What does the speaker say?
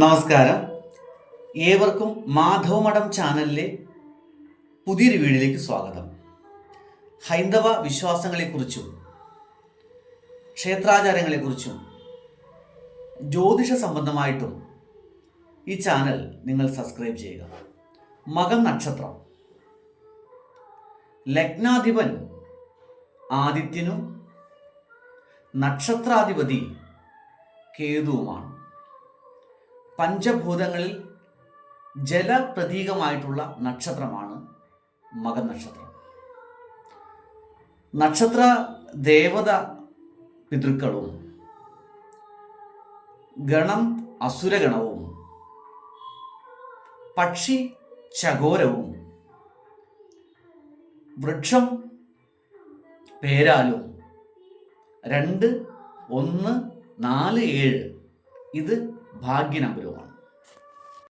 നമസ്കാരം. ഏവർക്കും മാധവ മഠം ചാനലിലെ പുതിയൊരു വീഡിയോയിലേക്ക് സ്വാഗതം. ഹൈന്ദവ വിശ്വാസങ്ങളെക്കുറിച്ചും ക്ഷേത്രാചാരങ്ങളെക്കുറിച്ചും ജ്യോതിഷ സംബന്ധമായിട്ടും ഈ ചാനൽ നിങ്ങൾ സബ്സ്ക്രൈബ് ചെയ്യുക. മകം നക്ഷത്രം. ലഗ്നാധിപൻ ആദിത്യനും നക്ഷത്രാധിപതി കേതുവുമാണ്. പഞ്ചഭൂതങ്ങളിൽ ജലപ്രതീകമായിട്ടുള്ള നക്ഷത്രമാണ് മകനക്ഷത്രം. നക്ഷത്ര ദേവത പിതൃക്കളും ഗണം അസുരഗണവും പക്ഷി ചകോരവും വൃക്ഷം പേരാലും രണ്ട് ഒന്ന് നാല് ഏഴ് ഇത് ഭാഗ്യ നമ്പരുമാണ്